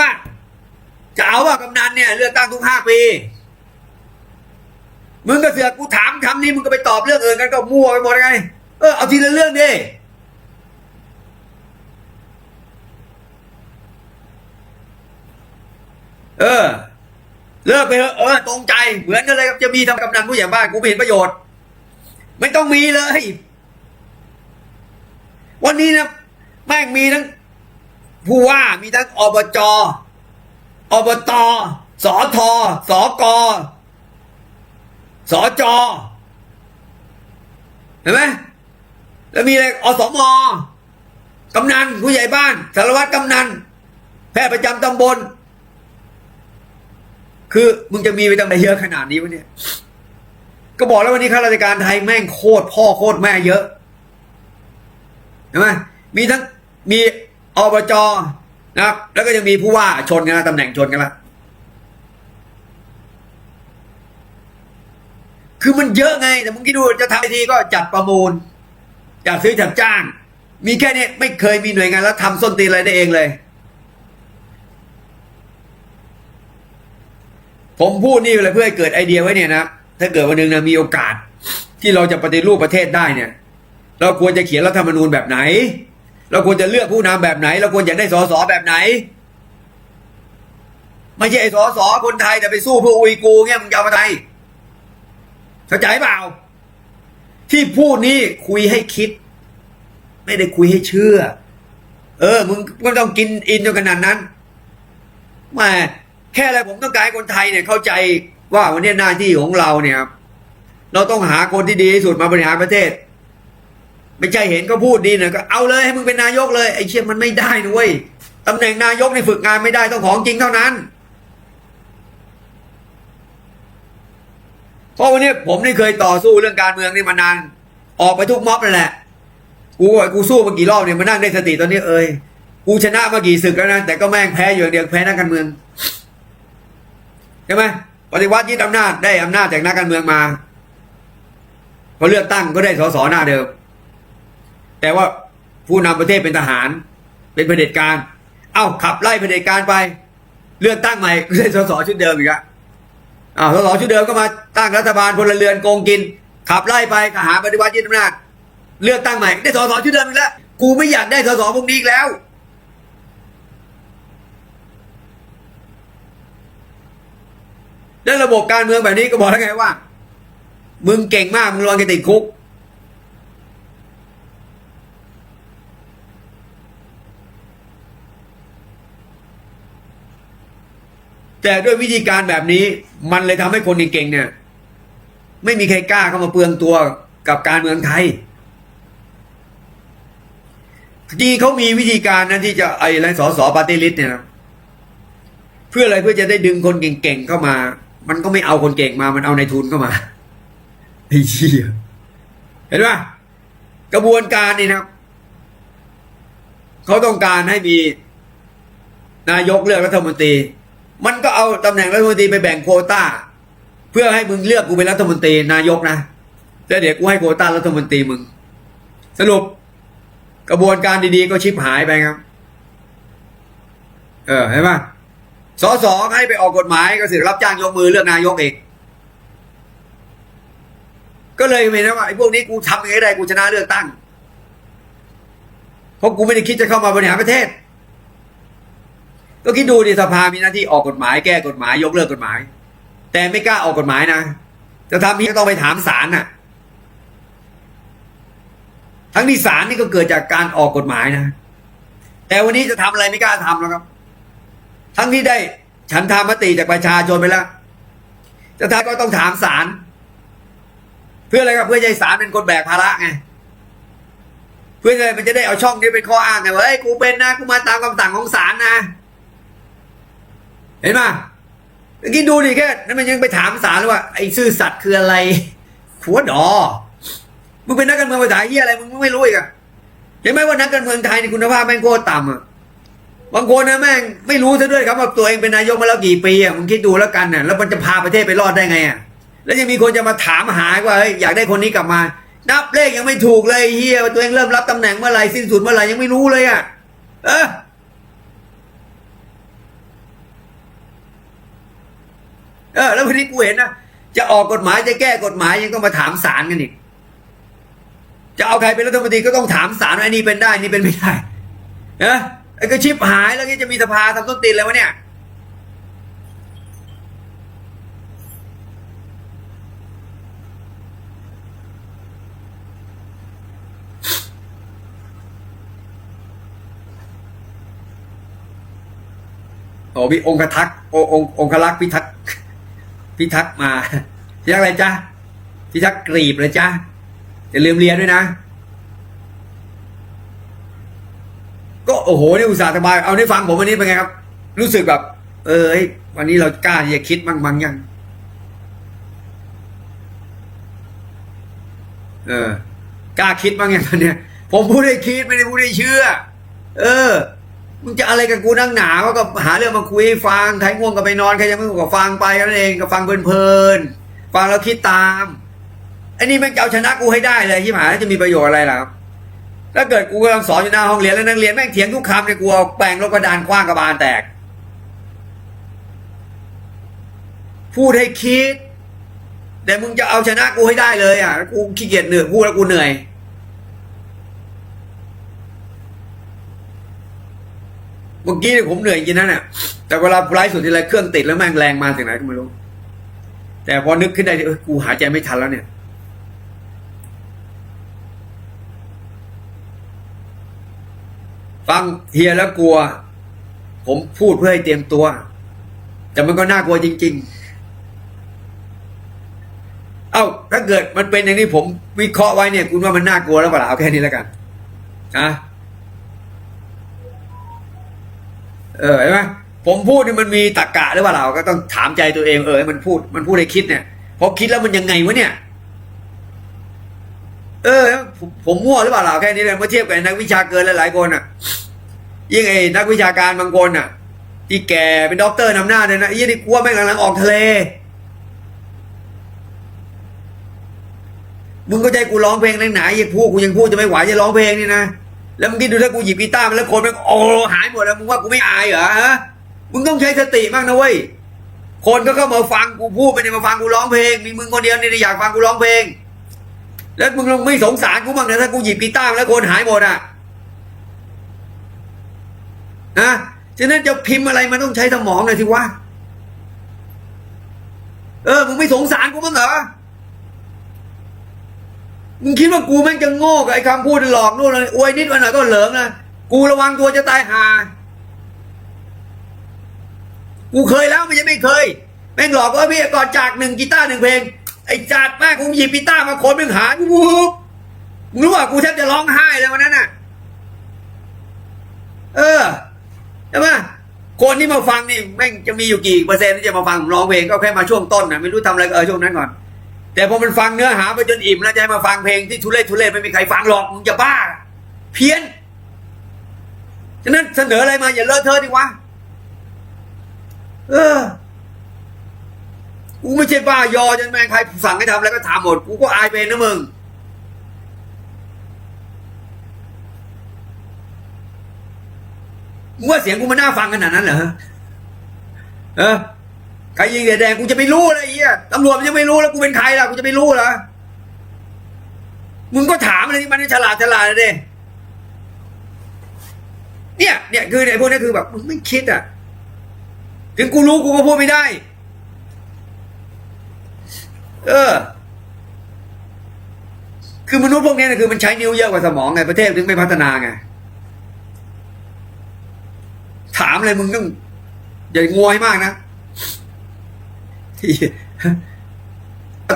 ว่า จะเอาว่ากำนันเนี่ยเลือกตั้งทุกห้าปี มึงก็เสือกกูถามคำนี้มึงก็ไปตอบเรื่องอื่นกันก็มั่วไปหมดไง เออเอาทีละเรื่องดิเออ เลิกไปเถอะเออตรงใจเหมือนกันเลยครับจะมีทำกำนันผู้ใหญ่บ้านกูไม่เห็นประโยชน์ ไม่ต้องมีเลย วันนี้นะแม่งมีทั้ง ผู้ว่ามีทั้งอบจอบตสอทอสอกอสอจอเห็นไหมแล้วมีอะไรอสมกำนันผู้ใหญ่บ้านสารวัตรกำนัน แพทย์ประจำตำบล คือมึงจะมีไปตั้งแต่เยอะขนาดนี้วะเนี่ยก็บอกแล้ววันนี้ข้าราชการไทยแม่งโคตรพ่อโคตรแม่เยอะเห็นไหมมีทั้งมี อบจนะครับ แล้วก็ยังมีผู้ว่าชนกันนะตำแหน่งชนกันละคือมันเยอะไง แต่มึงคิดดูจะทำทีก็จัดประมูลจัดซื้อจัดจ้าง มีแค่นี้ไม่เคยมีหน่วยงานแล้วทำส้นตีนอะไรได้เองเลย ผมพูดนี่เลยเพื่อให้เกิดไอเดียไว้เนี่ยนะถ้าเกิดวันหนึ่งนะมีโอกาส ที่เราจะปฏิรูปประเทศได้เนี่ย เราควรจะเขียนรัฐธรรมนูญแบบไหน เราควรจะเลือกผู้นำแบบไหน เราควรจะได้สสแบบไหน ไม่ใช่สสคนไทยแต่ไปสู้พวกอุยกูเนี่ยมึงจะเอามาไทยเข้าใจเปล่า ที่พูดนี้คุยให้คิด ไม่ได้คุยให้เชื่อ เออ มึงก็ต้องกินอินจนขนาดนั้นม่แค่อะไรผมต้องการให้คนไทยเนี่ยเข้าใจว่าวันนี้หน้าที่ของเราเนี่ยครับเราต้องหาคนที่ดีที่สุดมาบริหารประเทศ ไม่ใช่เห็นก็พูดดีนะก็เอาเลยให้มึงเป็นนายกเลยไอ้เชี่ยมันไม่ได้นะเว้ยตำแหน่งนายกในฝึกงานไม่ได้ต้องของจริงเท่านั้นเพราะวันนี้ผมนี่เคยต่อสู้เรื่องการเมืองนี่มานาน ออกไปทุกม็อบนั่นแหละ กูกูสู้มากี่รอบเนี่ยมานั่งได้สติตอนนี้เอ้ยกูชนะมากี่ศึกแล้วนะแต่ก็แม่งแพ้อยู่อย่างเดียวแพ้นักการเมืองใช่ไหมปฏิวัติยึดอำนาจได้อำนาจจากนักการเมืองมาพอเลือกตั้งก็ได้สสหน้าเดิม แต่ว่าผู้นำประเทศเป็นทหาร เป็นเผด็จการ เอ้าขับไล่เผด็จการไป เลือกตั้งใหม่ก็ได้สสชุดเดิมอีกอะอ้าวสสชุดเดิมก็มาตั้งรัฐบาลพลเรือนโกงกิน ขับไล่ไปทหารปฏิวัติยึดอำนาจเลือกตั้งใหม่ได้สสชุดเดิมอีกแล้วกูไม่อยากได้สสพวกนี้อีกแล้ว แล้วระบบการเมืองแบบนี้ก็บอกแล้วไงว่า มึงเก่งมากมึงรอนกันติดคุก แต่ด้วยวิธีการแบบนี้มันเลยทำให้คนเก่งๆเนี่ย ไม่มีใครกล้าเข้ามาเปลืองตัวกับการเมืองไทยจริงเขามีวิธีการนะที่จะไอ้อะไรสอสอปาร์ตี้ลิสต์เนี่ยนะเพื่ออะไรเพื่อจะได้ดึงคนเก่งๆเข้ามา มันก็ไม่เอาคนเก่งมา มันเอาในทุนเข้ามาไอ้เหี้ยเห็นปะกระบวนการนี่นะเขาต้องการให้มีนายกเลือกรัฐมนตรี มันก็เอาตำแหน่งรัฐมนตรีไปแบ่งโควต้า เพื่อให้มึงเลือกกูเป็นรัฐมนตรีนายกนะแล้วเดี๋ยวกูให้โควต้ารัฐมนตรีมึง สรุป กระบวนการดีๆก็ชิบหายไปครับ เออเห็นปะสอสอให้ไปออกกฎหมายก็สือรับจ้างยกมือเลือกนายกเองก็เลยเห็นนะว่าไอ้พวกนี้กูทำยังไงได้กูชนะเลือกตั้ง เพราะกูไม่ได้คิดจะเข้ามาบริหารประเทศ ก็คิดดูดิสภามีหน้าที่ออกกฎหมายแก้กฎหมายยกเลิกกฎหมาย แต่ไม่กล้าออกกฎหมายนะ จะทำนี้ก็ต้องไปถามศาลน่ะ ทั้งที่ศาลนี่ก็เกิดจากการออกกฎหมายนะ แต่วันนี้จะทำอะไรไม่กล้าทำแล้วครับ ทั้งที่ได้ฉันทามติจากประชาชนไปแล้ว จะทำก็ต้องถามศาลเพื่ออะไรครับเพื่อให้ศาลเป็นคนแบกภาระไงเพื่ออะไรมันจะได้เอาช่องนี้เป็นข้ออ้างไงว่าเฮ้ยกูเป็นนะกูมาตามคำสั่งของศาลนะ เห็นไหมเมื่อกี้ดูดิแค่นั้นมันยังไปถามศาลเลยว่าไอ้ซื่อสัตย์คืออะไรหัวดอมึงเป็นนักการเมืองภาษาเฮียอะไรมึงไม่รู้อีกอะเห็นไหมว่านักการเมืองไทยในคุณภาพแม่งโคตรต่ำอะบางคนนะแม่งไม่รู้ซะด้วยครับว่าตัวเองเป็นนายกมาแล้วกี่ปีอะมึงคิดดูแล้วกันน่ะแล้วมันจะพาประเทศไปรอดได้ไงอะแล้วยังมีคนจะมาถามหาว่าเฮ้ยอยากได้คนนี้กลับมา นับเลขยังไม่ถูกเลยเฮียตัวเองเริ่มรับตำแหน่งเมื่อไหร่สิ้นสุดเมื่อไหร่ยังไม่รู้เลยอะเออ เออแล้ววันนี้กูเห็นนะจะออกกฎหมายจะแก้กฎหมายยังต้องมาถามศาลกันอีกจะเอาใครเป็นรัฐมนตรีก็ต้องถามศาลว่าอ้นี่เป็นได้นี่เป็นไม่ได้นะไอ้ก็ชิบหายแล้วนี่จะมีสภาทำต้นตีนอะไรวะเนี่ยโอ้พี่องคทักษ์โอองค์องคลักษ์พิทักษ์ พิทักมาพิทักอะไรจ๊ะพิทักกรีบเลยจ๊ะอย่าลืมเรียนด้วยนะ ก็โอ้โหนี่อุตส่าห์สบาย เอาได้ฟังผมวันนี้เป็นไงครับ รู้สึกแบบ เออวันนี้เรากล้าที่จะคิดมั่งมั่งยังเออกล้าคิดบ้างยังตอนเนี้ยผมพูดให้คิดไม่ได้พูดให้เชื่อ เออ มึงจะอะไรกับกูนั่งหนาก็ก็หาเรื่องมาคุยฟังใครง่วงก็ไปนอนใครยังไม่ง่วงก็ฟังไปกันนเองก็ฟังเพลินๆฟังแล้วคิดตามไอ้นี่ม่งจะเอาชนะกูให้ได้เลยที่หมายจะมีประโยชน์อะไรล่ะครับถ้าเกิดกูกำลังสอนอยู่หน้าห้องเรียนแล้วนักเรียนแม่งเถียงทุกคำเนี่ยกูเอาแปรงลบกระดานคว้างกระบาลแตก พูดให้คิดแต่มึงจะเอาชนะกูให้ได้เลยอะกูขี้เกียจเหนื่อยพูดแล้วกูเหนื่อย เมื่อกี้เนี่ยผมเหนื่อยจริงๆนะเนี่ยแต่เวลาไลฟ์สุดทีไรเครื่องติดแล้วแม่งแรงมาจากไหนก็ไม่รู้ แต่พอนึกขึ้นได้เออกูหายใจไม่ทันแล้วเนี่ยฟังเฮียแล้วกลัว ผมพูดเพื่อให้เตรียมตัว แต่มันก็น่ากลัวจริง ๆ เอ้า ถ้าเกิดมันเป็นอย่างนี้ผมวิเคราะห์ไว้เนี่ย คุณว่ามันน่ากลัวแล้วเปล่าเอาแค่นี้แล้วกันอะ เออเห็นไหมผมพูดนี่มันมีตรรกะหรือเปล่าก็ต้องถามใจตัวเองเออมันพูดมันพูดให้คิดเนี่ยพอคิดแล้วมันยังไงวะเนี่ย เออผมผมมั่วหรือเปล่าเราแค่นี้เลยเมื่อเทียบกับนักวิชาเกินหลายๆคนอะ ยิ่งไอ้นักวิชาการบางคนอะ ที่แก่เป็นด็อกเตอร์นำหน้าเลยนะยี่นี่กลัวแม่งกำลังออกทะเลมึงก็ใจกูร้องเพลงไหนๆยังพูดกูยังพูดจะไม่ไหวจะร้องเพลงนี่นะ แล้วมึงคิดดูถ้ากูหยิบกีตาร์มาแล้วคนม่งโอ้หายหมดแล้วมึงว่ากูไม่อายเหรอฮะมึงต้องใช้สติมากนะเว้ยคนก็เข้ามาฟังกูพูดไม่ได้มาฟังกูร้องเพลง มีมึงคนเดียวนี่ที่อยากฟังกูร้องเพลง แล้วมึงลงไม่สงสารกูบ้างนะถ้ากูหยิบกีตาร์มาแล้วคนหายหมดอะนะฉะนั้นจะพิมพ์อะไรมันต้องใช้สมองหน่อยสิวะเออมึงไม่สงสารกูบ้างเหรอ มึงคิดว่ากูแม่งจะโง่กับไอ้คำพูดหลอกนู่นเลยอวยนิดวันหน่อยก็เหลิงนะกูระวังตัวจะตายห่ากูเคยแล้วไม่ใช่ไม่เคย แม่งหลอกว่าพี่ก่อนจากหนึ่งกีตาร์หนึ่งเพลง ไอ้จัดแม่งกูหยิบกีตาร์มาคนมึงหายกูมึงรู้ว่ากูแทบจะร้องไห้เลยวันนั้นน่ะ เออใช่ไหมคนที่มาฟังนี่แม่งจะมีอยู่กี่เปอร์เซ็นต์ที่จะมาฟังผมร้องเพลงก็แค่มาช่วงต้นนะไม่รู้ทำอะไรก็เออช่วงนั้นก่อน แต่พอมันฟังเนื้อหาไปจนอิ่มแล้วจะให้มาฟังเพลงที่ทุเรศทุเรศไม่มีใครฟังหรอกมึงจะบ้า เพี้ยน ฉะนั้นเสนออะไรมาอย่าเลอะเทอะดิวะเออกูไม่ใช่บ้ายอจนแม่งใครสั่งให้ทำอะไรก็ทำหมด กูก็อายเป็นนะมึงมึงว่าเสียงกูมันน่าฟังขนาดนั้นเหรอเออ ใครยิงเสียแดงกูจะไปรู้อะไรเงี้ยตำรวจมันยังไม่รู้แล้วกูเป็นใครล่ะกูจะไปรู้เหรอมึงก็ถามอะไรที่มันฉลาดฉลาดเลยดิเนี่ย เนี่ยคือไอ้พวกนี้คือแบบมึงไม่คิดอะ ถึงกูรู้กูก็พูดไม่ได้ เออ คือมนุษย์พวกนี้นะคือมันใช้นิ้วเยอะกว่าสมองไงประเทศถึงไม่พัฒนาไง ถามอะไรมึงต้อง อย่างวยมากนะ ที่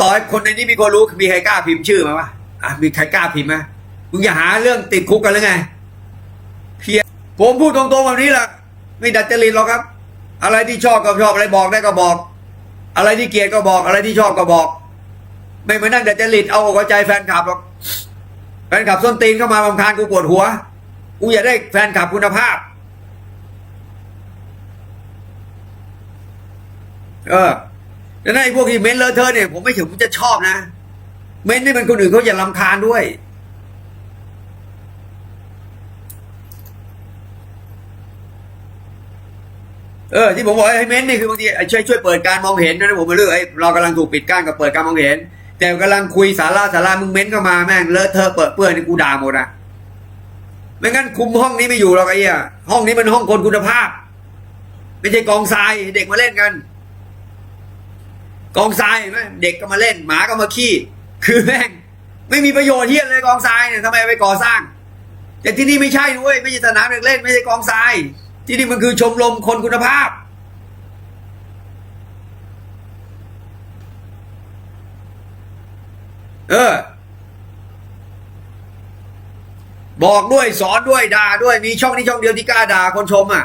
ต่อให้คนในนี้มีคนรู้มีใครกล้าพิมพ์ชื่อมาวะอะมีใครกล้าพิมพ์ไหมมึงอย่าหาเรื่องติดคุกกันหรือไงเพียผมพูดตรงๆแบบนี้แหละไม่ดัดจริตหรอกครับ อะไรที่ชอบก็ชอบอะไรบอกได้ก็บอก อะไรที่เกลียดก็บอก อะไรที่ชอบก็บอก ไม่มานั่งดัดจริตเอาอกเอาใจแฟนคลับหรอกแฟนคลับส้นตีนเข้ามาบำคาญกูปวดหัวกูอยากได้แฟนคลับคุณภาพ เออ แล้วไอ้พวกที่เม้นเลอะเทอะเนี่ยผมไม่ถึงผมจะชอบนะ เม้นนี่มันคนอื่นเขาอย่าลำคาญด้วย เออที่ผมบอกให้เม้นนี่คือบางทีไอ้ช่วยช่วยเปิดการมองเห็นด้วยนะผมมาเลือกไอ้เรากำลังถูกปิดกั้นกับเปิดการมองเห็น แต่กำลังคุยสาระสาระมึงเม้นเข้ามาแม่งเลอะเทอะเปิดเปื้อนนี่กูด่าหมดอะไม่งั้นคุมห้องนี้ไม่อยู่หรอกไอ้เหี้ยห้องนี้มันห้องคนคุณภาพ ไม่ใช่กองทรายเด็กมาเล่นกัน กองทรายเห็นไหมเด็กก็มาเล่นหมาก็มาขี้ คือแม่งไม่มีประโยชน์เฮียเลยกองทรายเนี่ยทำไมไปก่อสร้าง แต่ที่นี่ไม่ใช่ด้วยไม่ใช่สนามเด็กเล่น ไม่ใช่กองทราย ที่นี่มันคือชมรมคนคุณภาพ เออ บอกด้วยสอนด้วยด่าด้วยมีช่องนี้ช่องเดียวที่กล้าด่าคนชมอะ